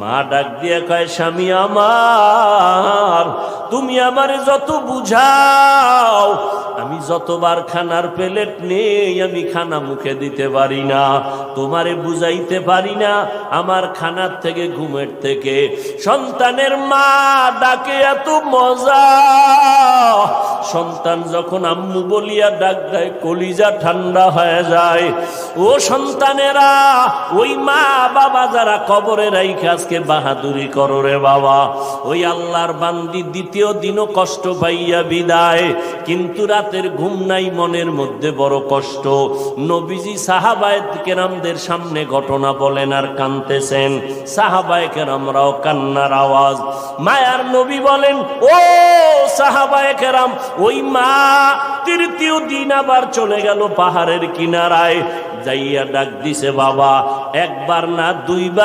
মা ডাক দিয়ে কয়, স্বামী আমার, তুমি আমারে যত বুঝাও, আমি যতবার খানার প্লেট নেই, আমি খানা মুখে দিতে পারি না। তোমারে বুঝাইতে পারি না, আমার খানার থেকে, ঘুমের থেকে। সন্তানের মা ডাকে, এত মজা সন্তান যখন আম্মু বলিয়া ডাক দেয়, কলিজা ঠান্ডা হয়ে যায়। ও সন্তানেরা, ওই মা বাবা যারা কবরে রাইখে আজকে বাহাদুরি করো রে বাবা। ওই আল্লাহর বান্দি দ্বিতীয় দিনও কষ্ট পাইয়া বিদায়। কিন্তু রাতের ঘুম নাই, মনের মধ্যে বড় কষ্ট। নবীজি সাহাবায়ত কেরামদের সামনে ঘটনা বলেন আর কানতেছেন। সাহাবায় কেরামরাও কান্নার আওয়াজ। মায়ার নবী বলেন, ও সাহাবায় কেরাম ওই মা তৃতীয় দিন আবার চলে গেল পাহাড়ের কিনারায়। যাইয়া ডাক দিছে, বাবা, একবার না, দুইবার